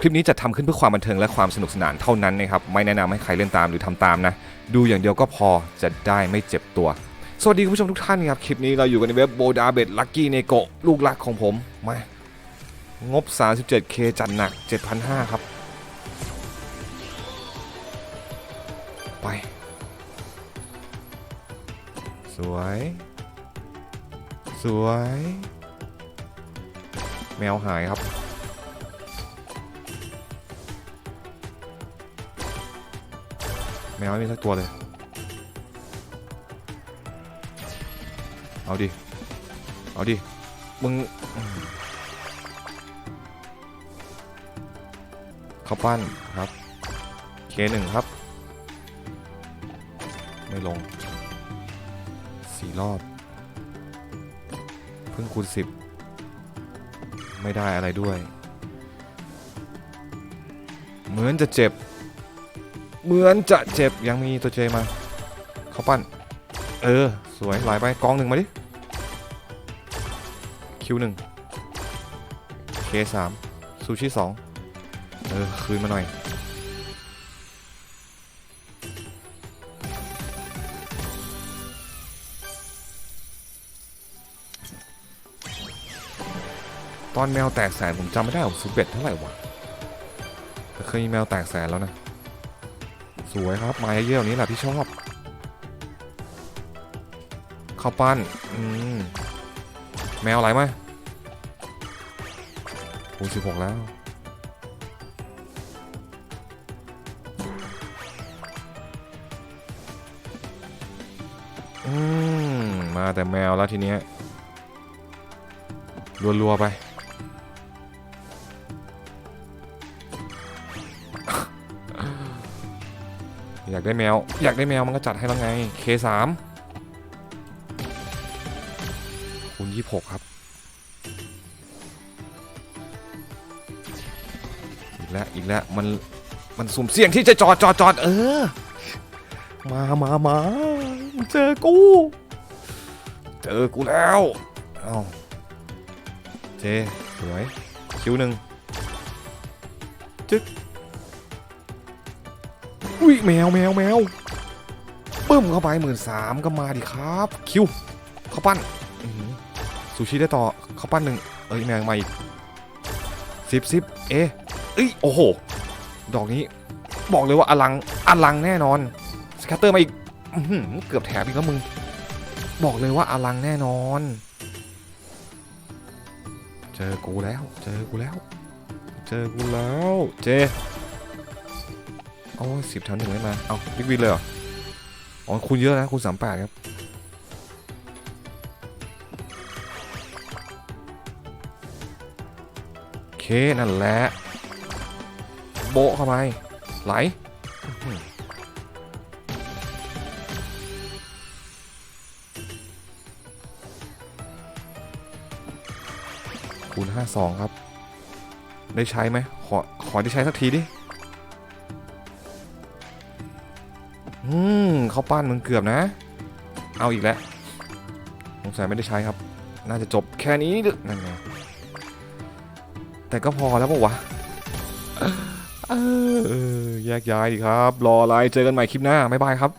คลิปนี้จะทำขึ้นเพื่อความบันเทิงและความสนุกสนานเท่านั้นนะครับ ไม่แนะนำให้ใครเล่นตามหรือทำตามนะ ดูอย่างเดียวก็พอจะได้ไม่เจ็บตัว สวัสดีคุณผู้ชมทุกท่านครับ คลิปนี้เราอยู่กันในเว็บโบดาเบดลักกี้เนโกลูกรักของผม มา งบ 37k จัดหนัก 7,500 ครับ ไป สวย สวย แมวหายครับ แมวไม่มีสักตัวเลย เอาดิ เอาดิ มึง เข้าปั้นครับ เคหนึ่งครับ ไม่ลง สี่รอบ เพิ่งคูณสิบ ไม่ได้อะไรด้วย เหมือนจะเจ็บ เหมือนจะเจ็บยังมีตัวเจมาเขาปั้น เออ สวยไหลไปกองหนึ่งมาดิคิวหนึ่งเคสามซูชิสองเออ คืนมาหน่อย ตอนแมวแตกแสนผมจำไม่ได้ผมซื้อเบ็ดเท่าไหร่วะแต่เคยมีแมวแตกแสนแล้วนะ สวยครับมาเยอะๆแบบนี้แหละที่ชอบข้าวปั้นอืมแมวอะไรมาโอ้สิบหกแล้วอืมมาแต่แมวแล้วทีเนี้ยรัวๆไป อยากได้แมว อยากได้แมวมันก็จัดให้แล้วไง K3 คูณ26 ครับ อีกแล้ว อีกแล้ว มัน มันสุ่มเสี่ยงที่จะจอดจอดจอดเออ มามามาเจอกู เจอกูแล้ว เอาเจสวย คิวหนึ่งจึ๊ก อุ้ยแมวแมวแมวปึ้มเข้าไปหมื่นสามก็มาดิครับ คิวข้าวปั้นอื้อหือซูชิได้ต่อข้าวปั้นหนึ่งเอ้ยแมวมาอีกสิบสิบเอะเอ้ยโอ้โห ดอกนี้ บอกเลยว่าอลังอลังแน่นอนสแคตเตอร์มาอีกอเกือบแถบอีกแล้วมึง บอกเลยว่าอลังแน่นอน เจอกูแล้ว เจอกูแล้ว เจอกูแล้ว เจ โอ้ยสิบแถวหนึ่งไม่มา เอาบิ๊กวินเลยเหรอ อ๋อคุณเยอะนะคุณสามแปดครับ โอเค นั่นแหละ โบเข้าไป ไหลอื้อหือคูณ 52 ครับ ได้ใช้ไหม ขอ ขอได้ใช้สักทีดิ อืมเขาปั้นมึงเกือบนะ เอาอีกแล้วสงสัยไม่ได้ใช้ครับ น่าจะจบแค่นี้นั่นไงแต่ก็พอแล้วปะวะเออแยกย้ายดีครับ รออะไรเจอกันใหม่คลิปหน้า บ๊ายบายครับ